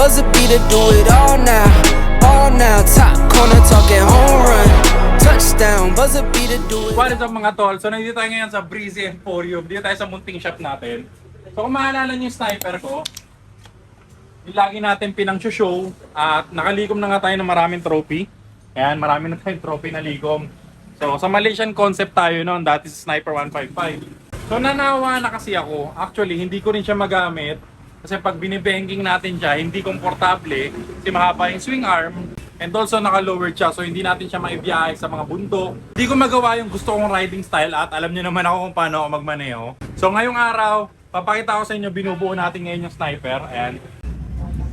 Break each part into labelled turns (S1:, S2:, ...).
S1: Buzzer beater, do it all now. All now, top corner talking home run. Touchdown, buzzer beater, do it.
S2: What is up mga tol? So nandito tayo ngayon sa Breezy Emporium. Dito tayo sa munting shop natin. So kung maalala niyo yung sniper ko, yung lagi natin pinang show at nakalikom na nga tayo ng maraming trophy. Ayan, marami na tayong trophy na likom. So sa Malaysian concept tayo noon, dati sa Sniper 155. So nanawa na kasi ako. Actually, hindi ko rin siya magamit. Kasi pag binibanking natin siya, hindi komportable. Kasi mahaba yung swing arm. And also naka-lowered siya, so hindi natin siya maibiyahe sa mga bundok. Hindi ko magawa yung gusto kong riding style at alam niyo naman ako kung paano ako magmaneho. So ngayong araw, papakita ko sa inyo binubuo natin ngayon yung sniper. Ayan.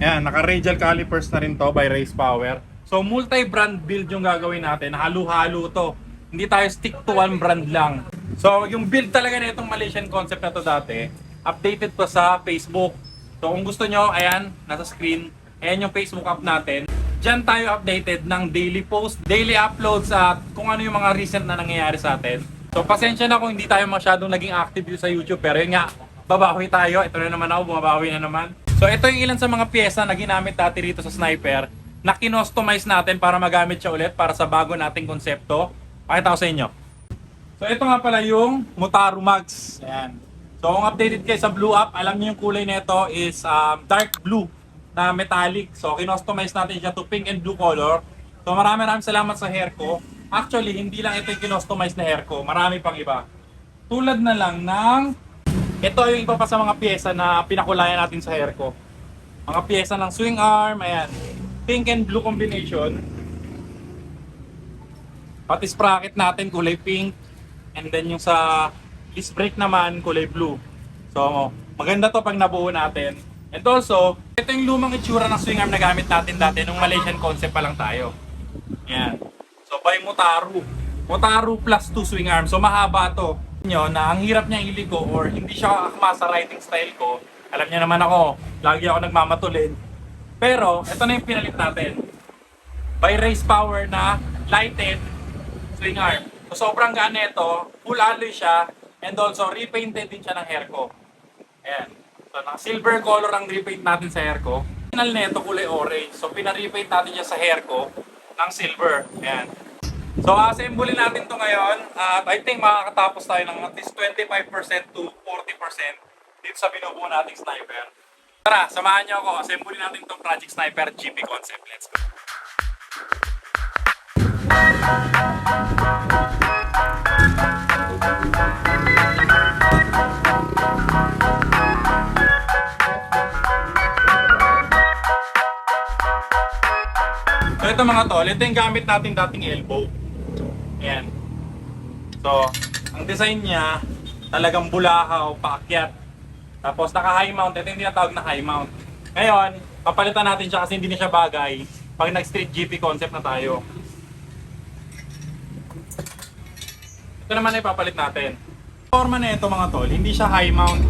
S2: Ayan, naka-radial calipers na rin to by Race Power. So multi-brand build yung gagawin natin. Halo-halo to. Hindi tayo stick to one brand lang. So yung build talaga na itong Malaysian concept na to dati, updated pa sa Facebook. So kung gusto nyo, ayan, nasa screen. Ayan yung Facebook app natin. Diyan tayo updated ng daily post, daily uploads at kung ano yung mga recent na nangyayari sa atin. So pasensya na kung hindi tayo masyadong naging active sa YouTube pero yun nga, babawi tayo. Ito na naman ako, bumabawi na naman. So ito yung ilan sa mga pyesa na ginamit dati rito sa Sniper na kinostomize natin para magamit siya ulit para sa bago nating konsepto. Pakita ko sa inyo. So ito nga pala yung Mutaru Mags. Ayan. So kung updated kayo sa Blue App, alam niyo yung kulay nito is um, dark blue na metallic. So kinostomize natin siya to pink and blue color. So marami maraming salamat sa hair ko. Actually, hindi lang ito yung kinostomize na hair ko. Marami pang iba. Tulad na lang ng ito yung iba pa sa mga pyesa na pinakulayan natin sa hair ko. Mga pyesa ng swing arm, ayan. Pink and blue combination. Pati sprocket natin kulay pink. And then yung sa disc brake naman kulay blue. So maganda to pag nabuo natin. And also, ito yung lumang itsura ng swing arm na gamit natin dati nung Malaysian concept pa lang tayo. Ayan. So by Mutaru. Mutaru plus 2 swing arm. So mahaba to. Nyo na ang hirap niya iligo or hindi siya akma sa riding style ko. Alam niya naman ako, lagi ako nagmamatulin. Pero, ito na yung pinalit natin. By race power na lighted swing arm. So sobrang gana ito, full alloy siya, and also repainted din siya ng hair ko. Ayan. So naka silver color ang repaint natin sa hair ko. Final nito kulay orange. So pina-repaint natin siya sa hair ko ng silver. Ayan. So assembly natin to ngayon at I think makakatapos tayo ng at least 25% to 40% dito sa binubuo nating sniper. Tara, samahan niyo ako. Assembly natin tong Project Sniper GP concept. Let's go. Ito mga tol, ito yung gamit natin dating elbow. Ayan. So, ang design niya, talagang bulakaw, paakyat. Tapos naka-high mount, ito yung tinatawag na high mount. Ngayon, papalitan natin siya kasi hindi na siya bagay pag nag-street GP concept na tayo. Ito naman ay papalit natin. Forma na ito mga tol, hindi siya high mount.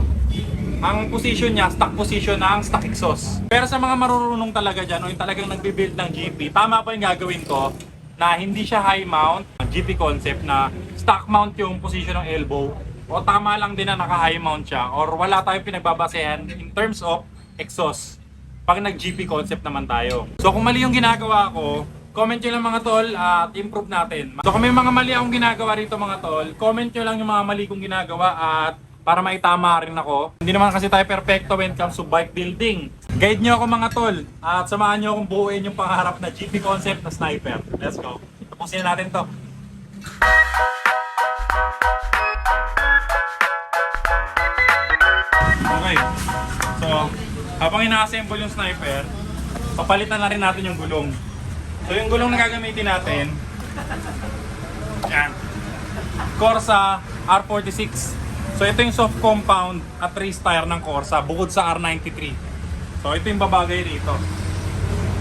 S2: Ang position niya, stock position ng stock exhaust. Pero sa mga marurunong talaga dyan, o yung talagang nagbibuild ng GP, tama pa yung gagawin ko na hindi siya high mount, GP concept na stock mount yung position ng elbow. O tama lang din na naka-high mount siya or wala tayong pinagbabasehan in terms of exhaust pag nag-GP concept naman tayo. So kung mali yung ginagawa ko, comment nyo lang mga tol at improve natin. So kung may mga mali akong ginagawa rito mga tol, comment nyo lang yung mga mali kong ginagawa at para maitama rin ako. Hindi naman kasi tayo perfecto when it comes to bike building. Guide nyo ako mga tol at samahan nyo akong buuin yung pangarap na GP concept na sniper. Let's go. Tapusin na natin to. Okay. So, habang ina-assemble yung sniper, papalitan na rin natin yung gulong. So, yung gulong na gagamitin natin, yan. Corsa R46. So, ito yung soft compound at race tire ng Corsa bukod sa R93. So, ito yung babagay rito.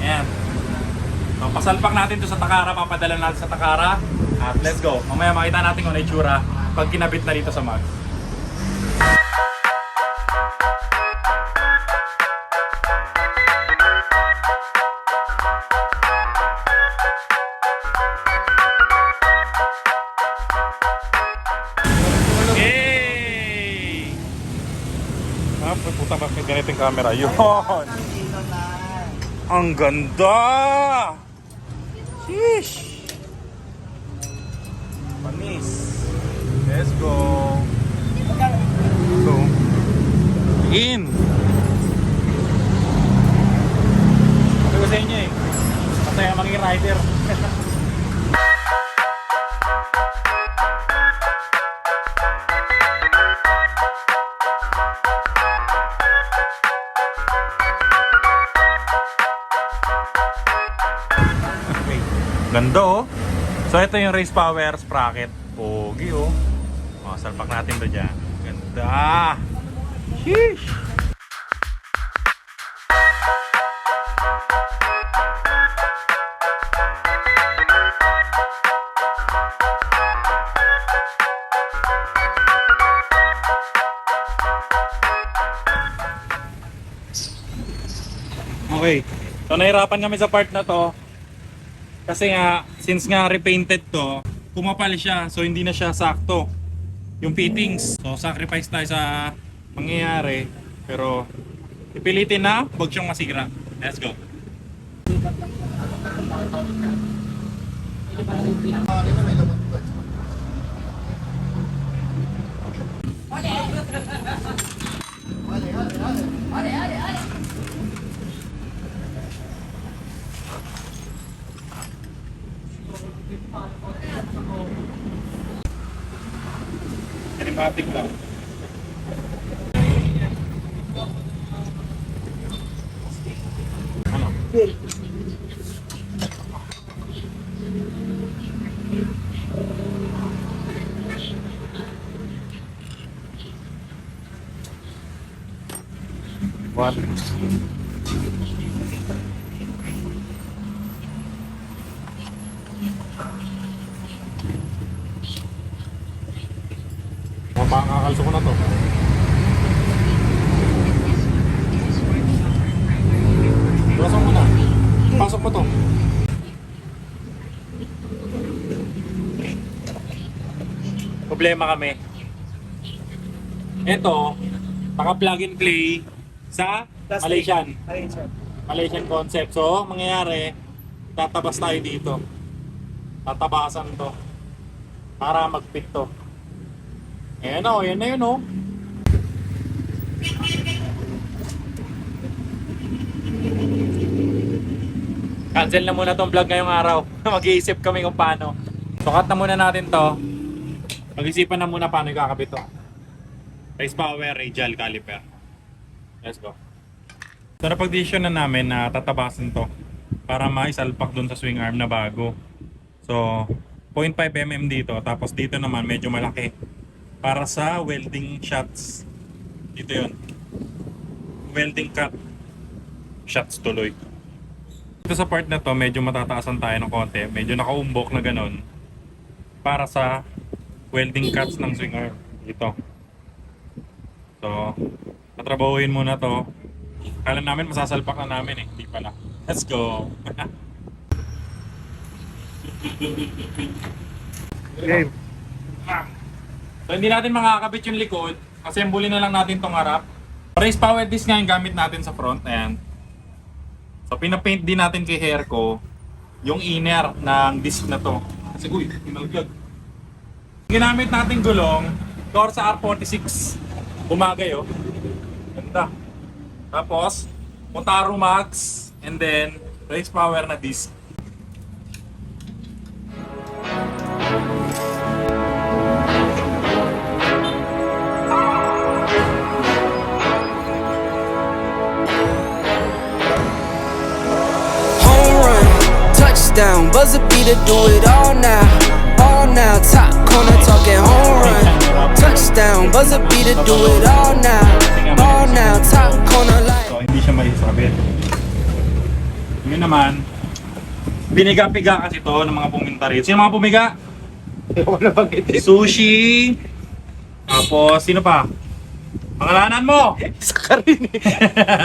S2: Ayan. So, pasalpak natin to sa Takara, papadala natin sa Takara. At let's go. Mamaya makita natin kung ano itsura pag kinabit na dito sa mag. Ah, puta ba ganito yung camera? Yun! Ang ganda! Sheesh! Panis. Let's go. So, in. Sabi ko sa inyo eh. Masaya maging rider. Ganda oh. So ito yung race power sprocket. Pogi oh. Oh, salpak natin ba dyan? Ganda. Sheesh. Okay. So nahirapan kami sa part na to. Kasi nga, since nga repainted to, pumapal siya. So hindi na siya sakto. Yung fittings. So sacrifice tayo sa mangyayari. Pero ipilitin na, huwag siyang masira. Let's go. Cinematic lang. Ano? Mapakakalso ko na to. Pasok mo na. Pasok mo to. Problema kami. Ito, naka-plug and play sa Malaysian. Malaysian concept. So, mangyayari, tatabas tayo dito. Tatabasan to. Para mag-fit to. Ayan o, yan na yun o. Cancel na muna tong vlog ngayong araw. Mag-iisip kami kung paano. Sukat na muna natin to. Mag-isipan na muna paano ikakabit to. Race power, radial caliper. Let's go. So napag-decision na namin na tatabasan to para maisalpak dun sa swing arm na bago. So 0.5 mm dito tapos dito naman medyo malaki para sa welding shots. Dito yun. Welding cut shots tuloy. Dito sa part na to, medyo matataasan tayo ng konti. Medyo nakaumbok na ganun. Para sa welding cuts ng swing arm. Dito. So, tatrabahuin muna to. Kala namin masasalpak na namin eh. Hindi pala. Let's go!
S3: Game.
S2: So hindi natin makakabit yung likod. Assembly na lang natin tong harap. Race power disc nga yung gamit natin sa front. Ayan. So pinapaint din natin kay Herco yung inner ng disc na to. Kasi uy, hinalgag. Ginamit natin gulong, Corsa R46. Bumagay oh. Ganda. Tapos, Motaro Max, and then race power na disc.
S1: Touchdown, buzzer beater, do it all now. All now, top corner talking home run. Touchdown, buzzer beater, do it all now. All now, top corner like.
S2: So, hindi siya maisabit. Yun naman, biniga-piga kasi to ng mga puminta rito. Sino mga pumiga?
S3: Wala bang ito?
S2: Sushi. Tapos, sino pa? Pangalanan mo!
S3: Isa ka rin eh.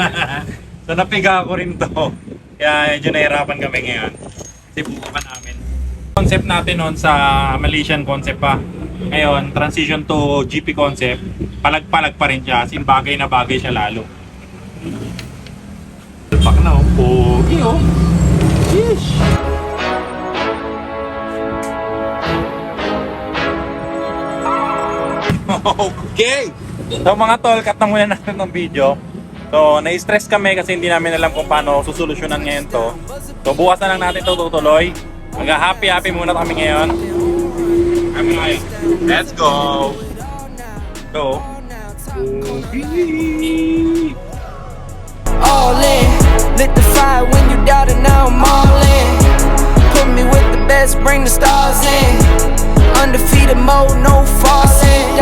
S2: so, napiga ko rin to. Kaya medyo nahirapan kami ngayon. Pa namin. Concept natin noon sa Malaysian concept pa. Ngayon, transition to GP concept. Palag-palag pa rin siya. As bagay na bagay siya lalo. Pak na oh. Pogi. oh. Yeesh. Okay! So mga tol, cut na muna natin ng video. So, na-stress kami kasi hindi namin alam kung paano susolusyonan ngayon to. So, bukas na lang natin to tutuloy. Mag-happy-happy muna kami ngayon. Kami ngayon. Let's go! So,
S1: all in. Lit the fire when you doubted, now I'm all in. Put me with the best, bring the stars in. Undefeated mode, no falling.